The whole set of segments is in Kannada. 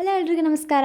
ಹಲೋ ಎಲ್ರಿಗೂ ನಮಸ್ಕಾರ.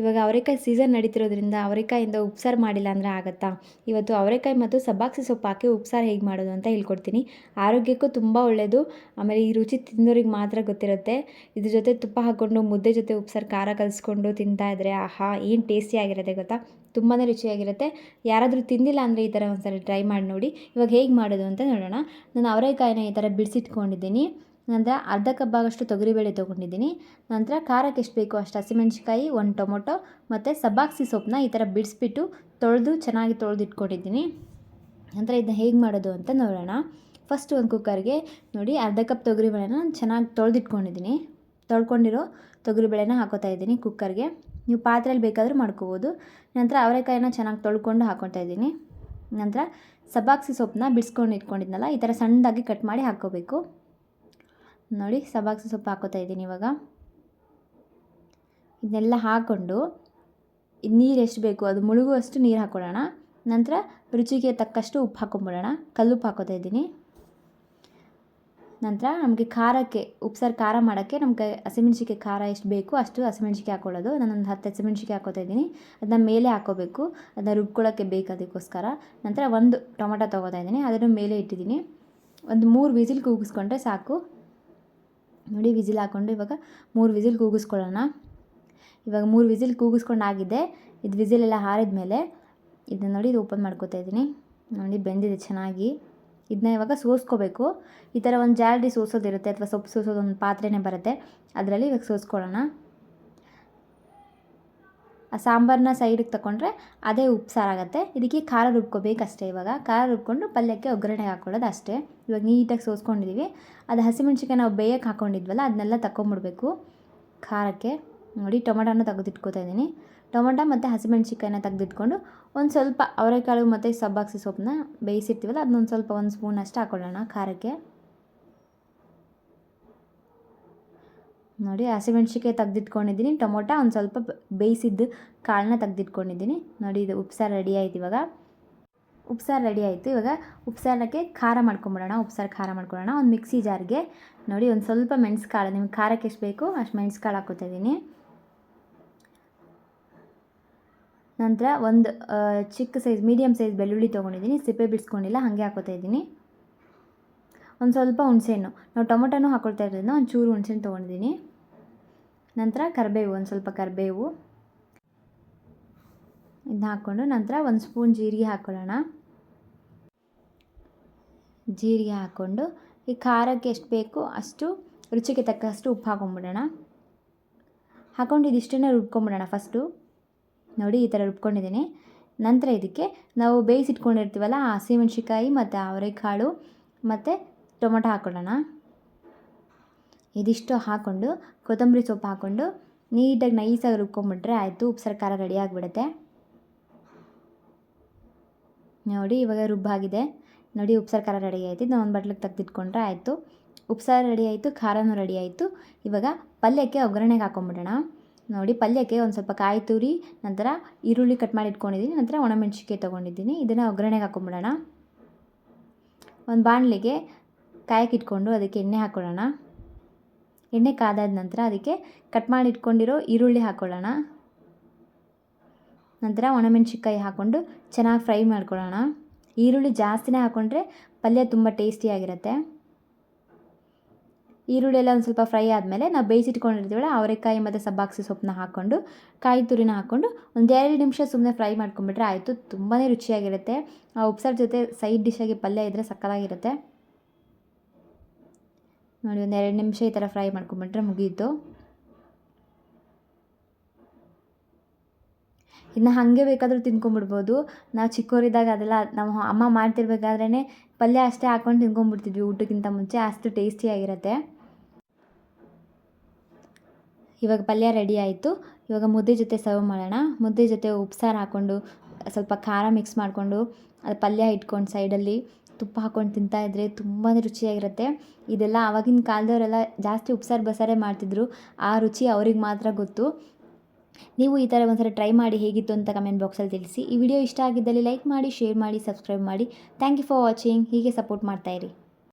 ಇವಾಗ ಅವರೆಕಾಯಿ ಸೀಸನ್ ನಡೀತಿರೋದ್ರಿಂದ ಅವರೆಕಾಯಿಂದ ಉಪ್ಸಾರು ಮಾಡಿಲ್ಲ ಅಂದರೆ ಆಗುತ್ತಾ? ಇವತ್ತು ಅವರೆಕಾಯಿ ಮತ್ತು ಸಬ್ಬಾಕ್ಸಿ ಸೊಪ್ಪು ಹಾಕಿ ಉಪ್ಸಾರು ಹೇಗೆ ಮಾಡೋದು ಅಂತ ಹೇಳ್ಕೊಡ್ತೀನಿ. ಆರೋಗ್ಯಕ್ಕೂ ತುಂಬ ಒಳ್ಳೆಯದು ಆಮೇಲೆ ಈ ರುಚಿ ತಿಂದೋರಿಗೆ ಮಾತ್ರ ಗೊತ್ತಿರುತ್ತೆ. ಇದ್ರ ಜೊತೆ ತುಪ್ಪ ಹಾಕ್ಕೊಂಡು ಮುದ್ದೆ ಜೊತೆ ಉಪ್ಸಾರು ಖಾರ ಕಲಿಸ್ಕೊಂಡು ತಿಂತಾ ಇದ್ದರೆ ಆಹಾ, ಏನು ಟೇಸ್ಟಿಯಾಗಿರುತ್ತೆ ಗೊತ್ತಾ? ತುಂಬಾ ರುಚಿಯಾಗಿರುತ್ತೆ. ಯಾರಾದರೂ ತಿಂದಿಲ್ಲ ಅಂದರೆ ಈ ಥರ ಒಂದ್ಸಲ ಟ್ರೈ ಮಾಡಿ ನೋಡಿ. ಇವಾಗ ಹೇಗೆ ಮಾಡೋದು ಅಂತ ನೋಡೋಣ. ನಾನು ಅವರೆಕಾಯಿನ ಈ ಥರ ಬಿಡಿಸಿಟ್ಕೊಂಡಿದ್ದೀನಿ. ನಂತರ ಅರ್ಧ ಕಪ್ ಆಗೋಷ್ಟು ತೊಗರಿಬೇಳೆ ತೊಗೊಂಡಿದ್ದೀನಿ. ನಂತರ ಖಾರಕ್ಕೆ ಎಷ್ಟು ಬೇಕು ಅಷ್ಟು ಹಸಿಮೆಣ್ಸಿಕಾಯಿ ಒಂದು ಟೊಮೊಟೊ ಮತ್ತು ಸಬ್ಬಾಕ್ಸಿ ಸೊಪ್ಪನ್ನ ಈ ಥರ ಬಿಡಿಸ್ಬಿಟ್ಟು ತೊಳೆದು ಚೆನ್ನಾಗಿ ತೊಳೆದಿಟ್ಕೊಂಡಿದ್ದೀನಿ. ನಂತರ ಇದನ್ನ ಹೇಗೆ ಮಾಡೋದು ಅಂತ ನೋಡೋಣ. ಫಸ್ಟ್ ಒಂದು ಕುಕ್ಕರ್ಗೆ ನೋಡಿ ಅರ್ಧ ಕಪ್ ತೊಗರಿಬೇಳೆನ ಚೆನ್ನಾಗಿ ತೊಳೆದಿಟ್ಕೊಂಡಿದ್ದೀನಿ. ತೊಳ್ಕೊಂಡಿರೋ ತೊಗರಿಬೇಳೆನ ಹಾಕೋತಾ ಇದ್ದೀನಿ ಕುಕ್ಕರ್ಗೆ ನೀವು ಪಾತ್ರೆಯಲ್ಲಿ ಬೇಕಾದರೂ ಮಾಡ್ಕೋಬೋದು. ನಂತರ ಅವರೆಕಾಯಿನ ಚೆನ್ನಾಗಿ ತೊಳ್ಕೊಂಡು ಹಾಕೊತಾ ಇದ್ದೀನಿ. ನಂತರ ಸಬ್ಬಾಕ್ಸಿ ಸೊಪ್ಪನ್ನ ಬಿಡಿಸ್ಕೊಂಡು ಇಟ್ಕೊಂಡಿದ್ನಲ್ಲ, ಈ ಥರ ಸಣ್ಣದಾಗಿ ಕಟ್ ಮಾಡಿ ಹಾಕ್ಕೋಬೇಕು. ನೋಡಿ, ಸಬಾಕ್ಸ ಸೊಪ್ಪು ಹಾಕೋತಾ ಇದ್ದೀನಿ ಇವಾಗ. ಇದನ್ನೆಲ್ಲ ಹಾಕ್ಕೊಂಡು ನೀರು ಎಷ್ಟು ಬೇಕು, ಅದು ಮುಳುಗುವಷ್ಟು ನೀರು ಹಾಕ್ಕೊಳ್ಳೋಣ. ನಂತರ ರುಚಿಗೆ ತಕ್ಕಷ್ಟು ಉಪ್ಪು ಹಾಕೊಂಬಿಡೋಣ ಕಲ್ಲುಪ್ಪು ಹಾಕೋತಾ ಇದ್ದೀನಿ. ನಂತರ ನಮಗೆ ಖಾರಕ್ಕೆ, ಉಪ್ಸಾರು ಖಾರ ಮಾಡೋಕ್ಕೆ ನಮಗೆ ಹಸಿಮೆಣ್ಸಿಕಾಯಿ ಖಾರ ಎಷ್ಟು ಬೇಕು ಅಷ್ಟು ಹಸಿಮೆಣ್ಸಿಕಾಯಿ ಹಾಕ್ಕೊಳ್ಳೋದು. ನಾನೊಂದು ಹತ್ತು ಹಸಿಮೆಣ್ಸಿಕಾಯಿ ಹಾಕೋತಾ ಇದ್ದೀನಿ. ಅದನ್ನ ಮೇಲೆ ಹಾಕೋಬೇಕು ಅದನ್ನ ರುಬ್ಕೊಳ್ಳೋಕ್ಕೆ ಬೇಕು ಅದಕ್ಕೋಸ್ಕರ ನಂತರ ಒಂದು ಟೊಮೆಟೊ ತೊಗೋತಾ ಇದ್ದೀನಿ. ಅದನ್ನು ಮೇಲೆ ಇಟ್ಟಿದ್ದೀನಿ. ಒಂದು ಮೂರು ವಿಸಿಲ್ ಕೂಗಿಸ್ಕೊಂಡ್ರೆ ಸಾಕು. ನೋಡಿ ವಿಸಿಲ್ ಹಾಕ್ಕೊಂಡು ಇವಾಗ ಮೂರು ವಿಸಿಲ್ ಕೂಗಿಸ್ಕೊಳ್ಳೋಣ. ಇವಾಗ ಮೂರು ವಿಸಿಲ್ ಕೂಗಿಸ್ಕೊಂಡು ಆಗಿದೆ ಇದು ವಿಸಿಲೆಲ್ಲ ಹಾರಿದ ಮೇಲೆ ಇದನ್ನ ನೋಡಿ ಇದು ಓಪನ್ ಮಾಡ್ಕೋತಾ ಇದ್ದೀನಿ. ನೋಡಿ ಬೆಂದಿದೆ ಚೆನ್ನಾಗಿ. ಇದನ್ನ ಇವಾಗ ಸೋಸ್ಕೋಬೇಕು. ಈ ಥರ ಒಂದು ಜಾಲ್ರಿ ಸೋಸೋದಿರುತ್ತೆ ಅಥವಾ ಸೊಪ್ಪು ಸೋಸೋದು ಒಂದು ಪಾತ್ರೆನೇ ಬರುತ್ತೆ. ಅದರಲ್ಲಿ ಇವಾಗ ಸೋಸ್ಕೊಳ್ಳೋಣ. ಆ ಸಾಂಬಾರನ್ನ ಸೈಡಿಗೆ ತಗೊಂಡ್ರೆ ಅದೇ ಉಪ್ಸಾರಾಗುತ್ತೆ ಇದಕ್ಕೆ ಖಾರ ರುಬ್ಕೋಬೇಕಷ್ಟೇ ಇವಾಗ. ಖಾರ ರುಬ್ಕೊಂಡು ಪಲ್ಯಕ್ಕೆ ಒಗ್ಗರಣೆಗೆ ಹಾಕ್ಕೊಳ್ಳೋದು ಅಷ್ಟೇ. ಇವಾಗ ನೀಟಾಗಿ ಸೋಸ್ಕೊಂಡಿದ್ದೀವಿ ಅದು ಹಸಿಮೆಣ್ಸಿಕಾಯಿ ನಾವು ಬೇಯಕ್ಕೆ ಹಾಕ್ಕೊಂಡಿದ್ವಲ್ಲ ಅದನ್ನೆಲ್ಲ ತಗೊಂಬಿಡ್ಬೇಕು ಖಾರಕ್ಕೆ. ನೋಡಿ, ಟೊಮೆಟೊನ ತೆಗೆದಿಟ್ಕೋತಾ ಇದ್ದೀನಿ. ಟೊಮೆಟೊ ಮತ್ತು ಹಸಿಮೆಣ್ಸಿಕಾಯಿನ ತೆಗೆದಿಟ್ಕೊಂಡು ಒಂದು ಸ್ವಲ್ಪ ಅವರೆಕಾಳು ಮತ್ತು ಸಬ್ಬಾಕ್ಸಿ ಸೊಪ್ಪನ್ನ ಬೇಯಿಸಿರ್ತೀವಲ್ಲ, ಅದನ್ನೊಂದು ಸ್ವಲ್ಪ ಒಂದು ಸ್ಪೂನ್ ಅಷ್ಟು ಹಾಕ್ಕೊಳ್ಳೋಣ ಖಾರಕ್ಕೆ. ನೋಡಿ ಹಸಿಮೆಣ್ಸಿಕಾಯಿ ತೆಗ್ದಿಟ್ಕೊಂಡಿದ್ದೀನಿ. ಟೊಮೊಟೊ ಒಂದು ಸ್ವಲ್ಪ ಬೇಯಿಸಿದ್ದು ಕಾಳನ್ನ ತೆಗ್ದಿಟ್ಕೊಂಡಿದ್ದೀನಿ. ನೋಡಿ, ಇದು ಉಪ್ಸಾರು ರೆಡಿ ಆಯ್ತು ಇವಾಗ. ಉಪ್ಸಾರು ರೆಡಿ ಆಯಿತು. ಇವಾಗ ಉಪ್ಸಾರಕ್ಕೆ ಖಾರ ಮಾಡ್ಕೊಂಬಿಡೋಣ. ಉಪ್ಸಾರು ಖಾರ ಮಾಡ್ಕೊಳ್ಳೋಣ. ಒಂದು ಮಿಕ್ಸಿ ಜಾರ್ಗೆ. ನೋಡಿ, ಒಂದು ಸ್ವಲ್ಪ ಮೆಣಸು ಕಾಳು ನಿಮ್ಗೆ ಖಾರಕ್ಕೆ ಎಷ್ಟು ಬೇಕು ಅಷ್ಟು ಮೆಣಸು ಕಾಳು ಹಾಕೋತಾ ಇದ್ದೀನಿ. ನಂತರ ಒಂದು ಚಿಕ್ಕ ಸೈಜ್ ಮೀಡಿಯಮ್ ಸೈಜ್ ಬೆಳ್ಳುಳ್ಳಿ ತೊಗೊಂಡಿದ್ದೀನಿ. ಸಿಪ್ಪೆ ಬಿಡಿಸ್ಕೊಂಡಿಲ್ಲ, ಹಾಗೆ ಹಾಕೋತಾ ಇದ್ದೀನಿ. ಒಂದು ಸ್ವಲ್ಪ ಹುಣಸೆಹಣ್ಣು. ನಾವು ಟೊಮೊಟೊನೂ ಹಾಕ್ಕೊಳ್ತಾ ಇರೋದ್ರಿಂದ ಒಂದು ಚೂರು ಹುಣಸೆಹಣ್ಣು ತೊಗೊಂಡಿದ್ದೀನಿ. ನಂತರ ಕರಿಬೇವು, ಒಂದು ಸ್ವಲ್ಪ ಕರಿಬೇವು. ಇದನ್ನ ಹಾಕ್ಕೊಂಡು ನಂತರ ಒಂದು ಸ್ಪೂನ್ ಜೀರಿಗೆ ಹಾಕ್ಕೊಳ್ಳೋಣ ಜೀರಿಗೆ ಹಾಕ್ಕೊಂಡು ಈ ಖಾರಕ್ಕೆ ಎಷ್ಟು ಬೇಕು ಅಷ್ಟು, ರುಚಿಗೆ ತಕ್ಕಷ್ಟು ಉಪ್ಪು ಹಾಕೊಂಡ್ಬಿಡೋಣ ಹಾಕ್ಕೊಂಡು ಇದಿಷ್ಟನ್ನೇ ರುಬ್ಕೊಂಬಿಡೋಣ ಫಸ್ಟು. ನೋಡಿ, ಈ ಥರ ರುಬ್ಕೊಂಡಿದ್ದೀನಿ. ನಂತರ ಇದಕ್ಕೆ ನಾವು ಬೇಯಿಸಿಟ್ಕೊಂಡಿರ್ತೀವಲ್ಲ ಹಸಿಮೆಣ್ಸಿಕಾಯಿ ಮತ್ತು ಅವರೆಕಾಳು ಮತ್ತು ಟೊಮೊಟೊ ಹಾಕ್ಕೊಳ್ಳೋಣ ಇದಿಷ್ಟು ಹಾಕ್ಕೊಂಡು ಕೊತ್ತಂಬರಿ ಸೊಪ್ಪು ಹಾಕ್ಕೊಂಡು ನೀಟಾಗಿ ನೈಸಾಗಿ ರುಬ್ಕೊಂಬಿಟ್ರೆ ಆಯಿತು ಉಪ್ಸಾರು ಖಾರ ರೆಡಿ ಆಗಿಬಿಡುತ್ತೆ. ನೋಡಿ, ಇವಾಗ ರುಬ್ಬಾಗಿದೆ ನೋಡಿ ಉಪ್ಸಾರು ಖಾರ ರೆಡಿ ಆಯಿತು. ಇದನ್ನ ಒಂದು ಬಟ್ಲಿಗೆ ತೆಗೆದಿಟ್ಕೊಂಡ್ರೆ ಆಯಿತು. ಉಪ್ಸಾರು ರೆಡಿ ಆಯಿತು, ಖಾರನೂ ರೆಡಿ ಆಯಿತು. ಇವಾಗ ಪಲ್ಯಕ್ಕೆ ಒಗ್ಗರಣೆಗೆ ಹಾಕೊಂಬಿಡೋಣ. ನೋಡಿ, ಪಲ್ಯಕ್ಕೆ ಒಂದು ಸ್ವಲ್ಪ ಕಾಯಿ ತುರಿ, ನಂತರ ಈರುಳ್ಳಿ ಕಟ್ ಮಾಡಿ ಇಟ್ಕೊಂಡಿದ್ದೀನಿ ನಂತರ ಒಣಮೆಣ್ಸಿಕಾಯಿ ತೊಗೊಂಡಿದ್ದೀನಿ. ಇದನ್ನು ಒಗ್ಗರಣೆಗೆ ಹಾಕೊಂಬಿಡೋಣ. ಒಂದು ಬಾಣಲಿಗೆ ಕಾಯಕ್ಕೆ ಇಟ್ಕೊಂಡು ಅದಕ್ಕೆ ಎಣ್ಣೆ ಹಾಕ್ಕೊಳ್ಳೋಣ ಎಣ್ಣೆ ಕಾದಾದ ನಂತರ ಅದಕ್ಕೆ ಕಟ್ ಮಾಡಿ ಇಟ್ಕೊಂಡಿರೋ ಈರುಳ್ಳಿ ಹಾಕ್ಕೊಳ್ಳೋಣ ನಂತರ ಒಣಮೆಣ್ಸಿಕಾಯಿ ಹಾಕ್ಕೊಂಡು ಚೆನ್ನಾಗಿ ಫ್ರೈ ಮಾಡ್ಕೊಳ್ಳೋಣ. ಈರುಳ್ಳಿ ಜಾಸ್ತಿನೇ ಹಾಕ್ಕೊಂಡ್ರೆ ಪಲ್ಯ ತುಂಬ ಟೇಸ್ಟಿಯಾಗಿರುತ್ತೆ ಈರುಳ್ಳಿ ಎಲ್ಲ ಒಂದು ಸ್ವಲ್ಪ ಫ್ರೈ ಆದಮೇಲೆ ನಾವು ಬೇಯಿಸಿಟ್ಕೊಂಡಿರ್ತೀವಲ್ಲ ಅವರೆಕಾಯಿ ಮತ್ತು ಸಬ್ಬಾಕ್ಸಿ ಸೊಪ್ಪನ್ನ ಹಾಕ್ಕೊಂಡು ಕಾಯಿ ತುರಿನ ಹಾಕ್ಕೊಂಡು ಒಂದು ಎರಡು ನಿಮಿಷ ಸುಮ್ಮನೆ ಫ್ರೈ ಮಾಡ್ಕೊಂಬಿಟ್ರೆ ಆಯಿತು. ತುಂಬಾ ರುಚಿಯಾಗಿರುತ್ತೆ. ಆ ಉಪ್ಸಾರು ಜೊತೆ ಸೈಡ್ ಡಿಶಾಗಿ ಪಲ್ಯ ಇದ್ದರೆ ಸಕ್ಕತ್ತಾಗಿರುತ್ತೆ. ನೋಡಿ, ಒಂದು ಎರಡು ನಿಮಿಷ ಈ ಥರ ಫ್ರೈ ಮಾಡ್ಕೊಂಬಿಟ್ರೆ ಮುಗೀತು. ಇನ್ನು ಹಾಗೆ ಬೇಕಾದರೂ ತಿನ್ಕೊಂಬಿಡ್ಬೋದು. ನಾವು ಚಿಕ್ಕವರಿದ್ದಾಗ ಅದೆಲ್ಲ ನಾವು ಅಮ್ಮ ಮಾಡ್ತಿರ್ಬೇಕಾದ್ರೇ ಪಲ್ಯ ಅಷ್ಟೇ ಹಾಕ್ಕೊಂಡು ತಿನ್ಕೊಂಬಿಡ್ತಿದ್ವಿ ಊಟಕ್ಕಿಂತ ಮುಂಚೆ, ಅಷ್ಟು ಟೇಸ್ಟಿಯಾಗಿರುತ್ತೆ ಇವಾಗ ಪಲ್ಯ ರೆಡಿ ಆಯಿತು. ಇವಾಗ ಮುದ್ದೆ ಜೊತೆ ಸರ್ವ್ ಮಾಡೋಣ. ಮುದ್ದೆ ಜೊತೆ ಉಪ್ಸಾರು ಹಾಕ್ಕೊಂಡು ಸ್ವಲ್ಪ ಖಾರ ಮಿಕ್ಸ್ ಮಾಡಿಕೊಂಡು, ಅದು ಪಲ್ಯ ಇಟ್ಕೊಂಡು ಸೈಡಲ್ಲಿ ತುಪ್ಪ ಹಾಕ್ಕೊಂಡು ತಿಂತಾಯಿದ್ರೆ ತುಂಬಾ ರುಚಿಯಾಗಿರುತ್ತೆ. ಇದೆಲ್ಲ ಆವಾಗಿನ ಕಾಲದವರೆಲ್ಲ ಜಾಸ್ತಿ ಉಪ್ಸಾರು ಬಸಾರೇ ಮಾಡ್ತಿದ್ರು. ಆ ರುಚಿ ಅವ್ರಿಗೆ ಮಾತ್ರ ಗೊತ್ತು. ನೀವು ಈ ಥರ ಒಂದ್ಸಲ ಟ್ರೈ ಮಾಡಿ ಹೇಗಿತ್ತು ಅಂತ ಕಮೆಂಟ್ ಬಾಕ್ಸಲ್ಲಿ ತಿಳಿಸಿ. ಈ ವಿಡಿಯೋ ಇಷ್ಟ ಆಗಿದ್ದಲ್ಲಿ ಲೈಕ್ ಮಾಡಿ, ಶೇರ್ ಮಾಡಿ, ಸಬ್ಸ್ಕ್ರೈಬ್ ಮಾಡಿ. ಥ್ಯಾಂಕ್ ಯು ಫಾರ್ ವಾಚಿಂಗ್ ಹೀಗೆ ಸಪೋರ್ಟ್ ಮಾಡ್ತಾಯಿರಿ